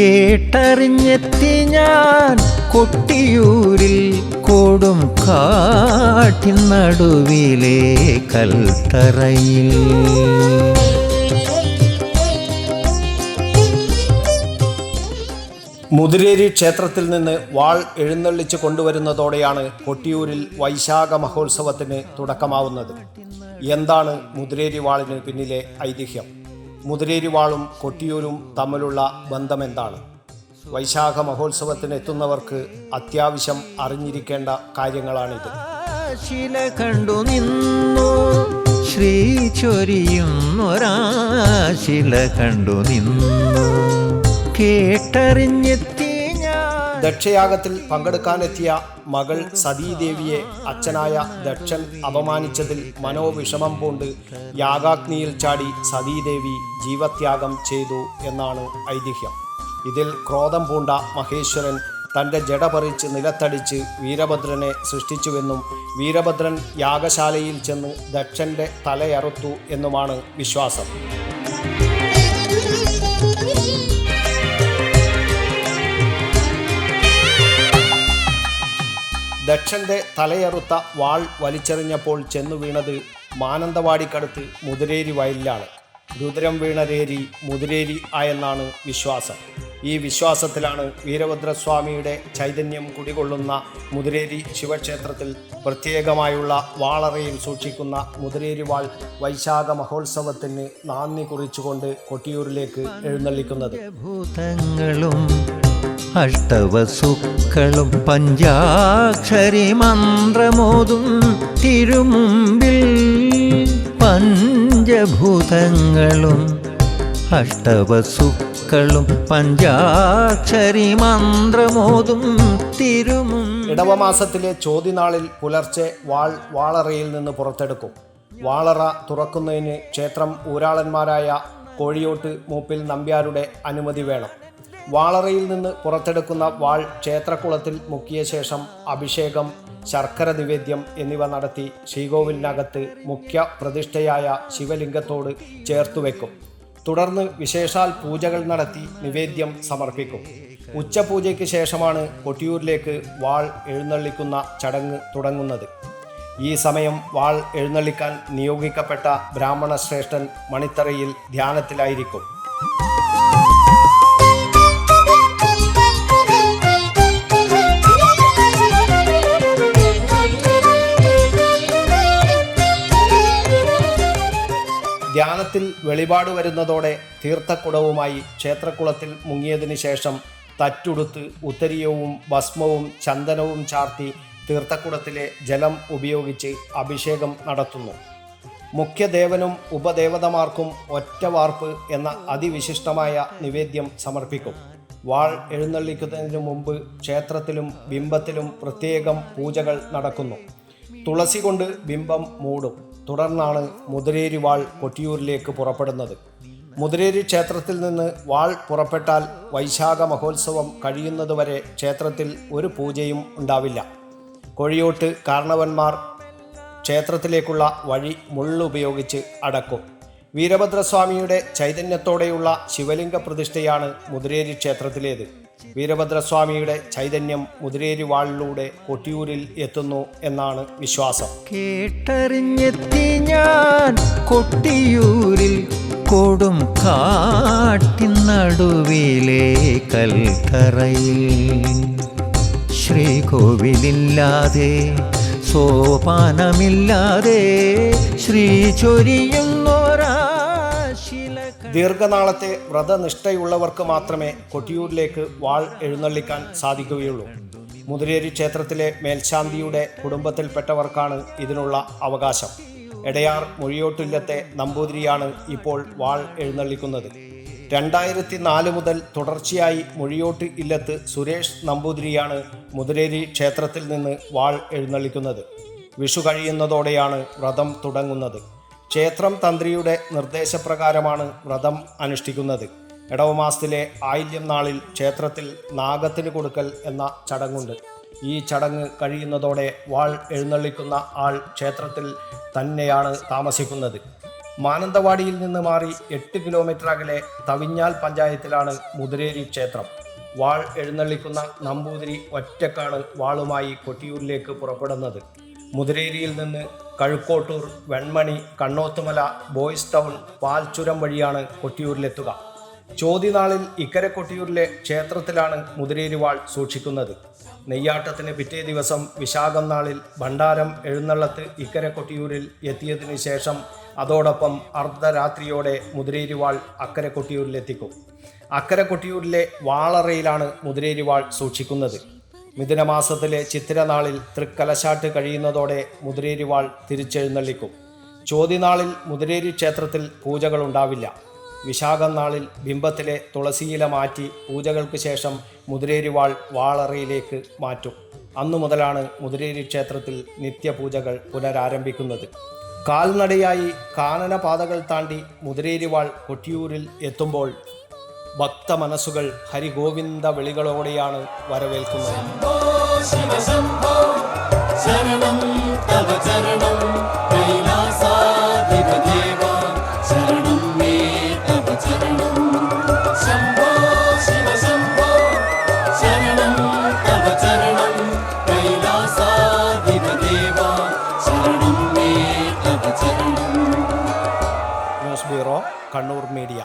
കേട്ടറിഞ്ഞെത്തി ഞാൻ കൊട്ടിയൂരിൽ കൊടും കാട്ടിൻ നടുവിലെ കൽത്തറയിൽ. മുതിരേരി ക്ഷേത്രത്തിൽ നിന്ന് വാൾ എഴുന്നള്ളിച്ച് കൊണ്ടുവരുന്നതോടെയാണ് കൊട്ടിയൂരിൽ വൈശാഖ മഹോത്സവത്തിന് തുടക്കമാവുന്നത്. എന്താണ് മുതിരേരി വാളിന് പിന്നിലെ ഐതിഹ്യം? മുതിരേരി വാളും കൊട്ടിയൂരും തമ്മിലുള്ള ബന്ധമെന്താണ്? വൈശാഖ മഹോത്സവത്തിന് എത്തുന്നവർക്ക് അത്യാവശ്യം അറിഞ്ഞിരിക്കേണ്ട കാര്യങ്ങളാണിത്. ശില കണ്ടു നിന്നു ശ്രീ ചൊരിയുന്നൊരാശില കണ്ടു നിന്നു കേട്ടറിഞ്ഞെത്തി ദക്ഷയാഗത്തിൽ പങ്കെടുക്കാനെത്തിയ മകൾ സതീദേവിയെ അച്ഛനായ ദക്ഷൻ അപമാനിച്ചതിൽ മനോവിഷമം പൂണ്ട് യാഗാഗ്നിയിൽ ചാടി സതീദേവി ജീവത്യാഗം ചെയ്തു എന്നാണ് ഐതിഹ്യം. ഇതിൽ ക്രോധം പൂണ്ട മഹേശ്വരൻ തന്റെ ജട പറിച്ച് നിലത്തടിച്ച് വീരഭദ്രനെ സൃഷ്ടിച്ചുവെന്നും വീരഭദ്രൻ യാഗശാലയിൽ ചെന്ന് ദക്ഷന്റെ തലയറുത്തു എന്നുമാണ് വിശ്വാസം. ദക്ഷന്റെ തലയറുത്ത വാൾ വലിച്ചെറിഞ്ഞപ്പോൾ ചെന്നു വീണത് മാനന്തവാടിക്കടുത്ത് മുതിരേരി വയലിലാണ്. രുദ്രം വീണരേരി മുതിരേരി ആയെന്നാണ് വിശ്വാസം. ഈ വിശ്വാസത്തിലാണ് വീരഭദ്രസ്വാമിയുടെ ചൈതന്യം കുടികൊള്ളുന്ന മുതിരേരി ശിവക്ഷേത്രത്തിൽ പ്രത്യേകമായുള്ള വാളറയിൽ സൂക്ഷിക്കുന്ന മുതിരേരി വാൾ വൈശാഖ മഹോത്സവത്തിന് നാന്ദി കുറിച്ചുകൊണ്ട് കൊട്ടിയൂരിലേക്ക് എഴുന്നള്ളിക്കുന്നത്. ഭൂതങ്ങളും അഷ്ടവസുക്കളും പഞ്ചാക്ഷരി മന്ത്രമോതും തിരുമുമ്പിൽ പഞ്ചഭൂതങ്ങളും അഷ്ടവസുക്കളും പഞ്ചാക്ഷരി മന്ത്രമോതും തിരുമും ഇടവമാസത്തിലെ ചോതിനാളിൽ പുലർച്ചെ വാൾ വാളറയിൽ നിന്ന് പുറത്തെടുക്കും. വാളറ തുറക്കുന്നതിന് ക്ഷേത്രം ഊരാളന്മാരായ കോഴിയോട്ട് മൂപ്പിൽ നമ്പ്യാരുടെ അനുമതി വേണം. വാളറയിൽ നിന്ന് പുറത്തെടുക്കുന്ന വാൾ ക്ഷേത്രക്കുളത്തിൽ മുക്കിയ ശേഷം അഭിഷേകം ശർക്കര നിവേദ്യം എന്നിവ നടത്തി ശ്രീകോവിലിനകത്ത് മുഖ്യ പ്രതിഷ്ഠയായ ശിവലിംഗത്തോട് ചേർത്തുവെക്കും. തുടർന്ന് വിശേഷാൽ പൂജകൾ നടത്തി നിവേദ്യം സമർപ്പിക്കും. ഉച്ചപൂജയ്ക്ക് ശേഷമാണ് കൊട്ടിയൂരിലേക്ക് വാൾ എഴുന്നള്ളിക്കുന്ന ചടങ്ങ് തുടങ്ങുന്നത്. ഈ സമയം വാൾ എഴുന്നള്ളിക്കാൻ നിയോഗിക്കപ്പെട്ട ബ്രാഹ്മണ ശ്രേഷ്ഠൻ മണിത്തറയിൽ ധ്യാനത്തിലായിരിക്കും. ധ്യാനത്തിൽ വെളിപാട് വരുന്നതോടെ തീർത്ഥക്കുടവുമായി ക്ഷേത്രക്കുളത്തിൽ മുങ്ങിയതിനു ശേഷം തറ്റുടുത്ത് ഉത്തരീയവും ഭസ്മവും ചന്ദനവും ചാർത്തി തീർത്ഥക്കുടത്തിലെ ജലം ഉപയോഗിച്ച് അഭിഷേകം നടത്തുന്നു. മുഖ്യദേവനും ഉപദേവതമാർക്കും ഒറ്റ വാർപ്പ് എന്ന അതിവിശിഷ്ടമായ നിവേദ്യം സമർപ്പിക്കും. വാൾ എഴുന്നള്ളിക്കുന്നതിന് മുമ്പ് ക്ഷേത്രത്തിലും ബിംബത്തിലും പ്രത്യേകം പൂജകൾ നടക്കുന്നു. തുളസി കൊണ്ട് ബിംബം മൂടും. തുടർന്നാണ് മുതിരേരി വാൾ കൊട്ടിയൂരിലേക്ക് പുറപ്പെടുന്നത്. മുതിരേരി ക്ഷേത്രത്തിൽ നിന്ന് വാൾ പുറപ്പെട്ടാൽ വൈശാഖ മഹോത്സവം കഴിയുന്നതുവരെ ക്ഷേത്രത്തിൽ ഒരു പൂജയും ഉണ്ടാവില്ല. കൊഴിയോട്ട് കാരണവന്മാർ ക്ഷേത്രത്തിലേക്കുള്ള വഴി മുള്ളുപയോഗിച്ച് അടക്കും. വീരഭദ്രസ്വാമിയുടെ ചൈതന്യത്തോടെയുള്ള ശിവലിംഗ പ്രതിഷ്ഠയാണ് മുതിരേരി ക്ഷേത്രത്തിലേത്. വീരഭദ്രസ്വാമിയുടെ ചൈതന്യം മുതിരേരി വാളിലൂടെ കൊട്ടിയൂരിൽ എത്തുന്നു എന്നാണ് വിശ്വാസം. കേട്ടറിഞ്ഞെത്തി ഞാൻ കൊട്ടിയൂരിൽ കൊടും കാട്ടിൻ നടുവിലെ കൽത്തറയിൽ. ശ്രീകോവിലില്ലാതെ സോപാനമില്ലാതെ ശ്രീ ചൊരിയുന്നൊരാശില ദീർഘനാളത്തെ വ്രതനിഷ്ഠയുള്ളവർക്ക് മാത്രമേ കൊട്ടിയൂരിലേക്ക് വാൾ എഴുന്നള്ളിക്കാൻ സാധിക്കുകയുള്ളൂ. മുതിരേരി ക്ഷേത്രത്തിലെ മേൽശാന്തിയുടെ കുടുംബത്തിൽപ്പെട്ടവർക്കാണ് ഇതിനുള്ള അവകാശം. എടയാർ മൊഴിയോട്ടില്ലത്തെ നമ്പൂതിരിയാണ് ഇപ്പോൾ വാൾ എഴുന്നള്ളിക്കുന്നത്. രണ്ടായിരത്തി നാല് മുതൽ തുടർച്ചയായി മൊഴിയോട്ട് ഇല്ലത്ത് സുരേഷ് നമ്പൂതിരിയാണ് മുതിരേരി ക്ഷേത്രത്തിൽ നിന്ന് വാൾ എഴുന്നള്ളിക്കുന്നത്. വിഷു കഴിയുന്നതോടെയാണ് വ്രതം തുടങ്ങുന്നത്. ക്ഷേത്രം തന്ത്രിയുടെ നിർദ്ദേശപ്രകാരമാണ് വ്രതം അനുഷ്ഠിക്കുന്നത്. ഇടവമാസത്തിലെ ആയില്യം നാളിൽ ക്ഷേത്രത്തിൽ നാഗത്തിന് കൊടുക്കൽ എന്ന ചടങ്ങുണ്ട്. ഈ ചടങ്ങ് കഴിയുന്നതോടെ വാൾ എഴുന്നള്ളിക്കുന്ന ആൾ ക്ഷേത്രത്തിൽ തന്നെയാണ് താമസിക്കുന്നത്. മാനന്തവാടിയിൽ നിന്ന് മാറി എട്ട് കിലോമീറ്റർ അകലെ തവിഞ്ഞാൽ പഞ്ചായത്തിലാണ് മുതിരേരി ക്ഷേത്രം. വാൾ എഴുന്നള്ളിക്കുന്ന നമ്പൂതിരി ഒറ്റക്കാണ് വാളുമായി കൊട്ടിയൂരിലേക്ക് പുറപ്പെടുന്നത്. മുതിരേരിയിൽ നിന്ന് കഴുക്കോട്ടൂർ വെൺമണി കണ്ണോത്തുമല ബോയ്സ് ടൗൺ പാൽച്ചുരം വഴിയാണ് കൊട്ടിയൂരിലെത്തുക. ചോദ്യനാളിൽ ഇക്കരെ കൊട്ടിയൂരിലെ ക്ഷേത്രത്തിലാണ് മുതിരേരിവാൾ സൂക്ഷിക്കുന്നത്. നെയ്യാട്ടത്തിന് പിറ്റേ ദിവസം വിശാഖം നാളിൽ ഭണ്ഡാരം എഴുന്നള്ളത്ത് ഇക്കരെ കൊട്ടിയൂരിൽ എത്തിയതിനു ശേഷം അതോടൊപ്പം അർദ്ധരാത്രിയോടെ മുതിരേരിവാൾ അക്കരെ കൊട്ടിയൂരിലെത്തിക്കും. അക്കരെ കൊട്ടിയൂരിലെ വാളറയിലാണ് മുതിരേരിവാൾ സൂക്ഷിക്കുന്നത്. മിഥുനമാസത്തിലെ ചിത്തിരനാളിൽ തൃക്കലശാട്ട് കഴിയുന്നതോടെ മുതിരേരിവാൾ തിരിച്ചെഴുന്നള്ളിക്കും. ചോതിനാളിൽ മുതിരേരി ക്ഷേത്രത്തിൽ പൂജകളുണ്ടാവില്ല. വിശാഖം നാളിൽ ബിംബത്തിലെ തുളസിയില മാറ്റി പൂജകൾക്ക് ശേഷം മുതിരേരിവാൾ വാളറയിലേക്ക് മാറ്റും. അന്നു മുതലാണ് മുതിരേരി ക്ഷേത്രത്തിൽ നിത്യപൂജകൾ പുനരാരംഭിക്കുന്നത്. കാൽനടയായി കാനനപാതകൾ താണ്ടി മുതിരേരിവാൾ കൊട്ടിയൂരിൽ എത്തുമ്പോൾ ഭക്ത മനസ്സുകൾ ഹരിഗോവിന്ദ വിളികളോടെയാണ് വരവേൽക്കുന്നത്. കണ്ണൂർ മീഡിയ.